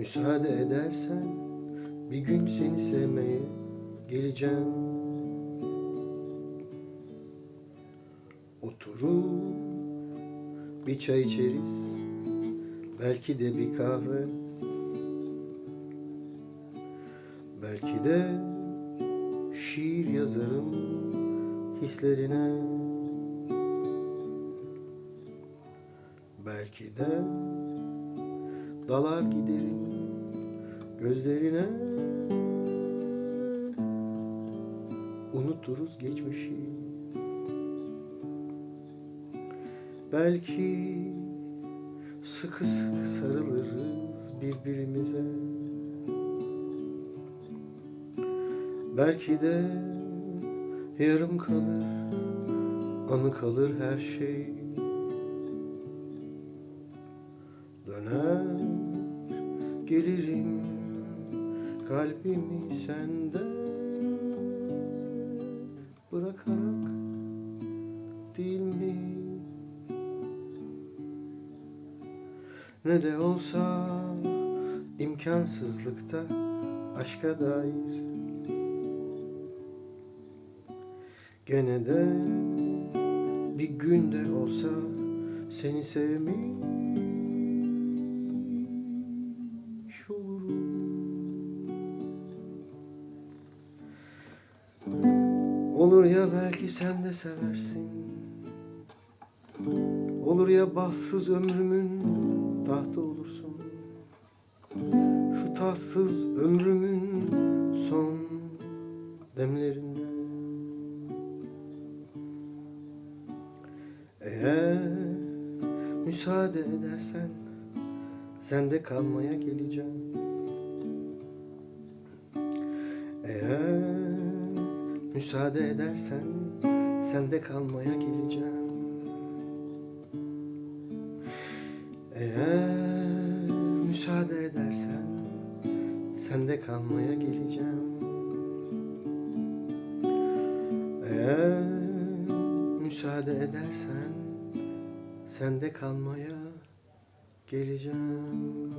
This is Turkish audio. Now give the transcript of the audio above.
Müsaade edersen bir gün seni sevmeye geleceğim. Oturup bir çay içeriz, belki de bir kahve. Belki de şiir yazarım hislerine. Belki de dalar giderim gözlerine. Unuturuz geçmişi. Belki sıkı sıkı sarılırız birbirimize. Belki de yarım kalır, anı kalır her şey. Gelirim kalbimi sende. Bırakarak değil mi? Ne de olsa imkansızlıkta aşka dair. Gene de bir günde olsa seni sevmiş Olur ya belki sen de seversin. Olur ya bahtsız ömrümün tahtı olursun. Şu tatsız ömrümün son demlerinde. Eğer müsaade edersen sende kalmaya geleceğim. Müsaade edersen sende kalmaya geleceğim. Eğer müsaade edersen sende kalmaya geleceğim. Eğer müsaade edersen sende kalmaya geleceğim.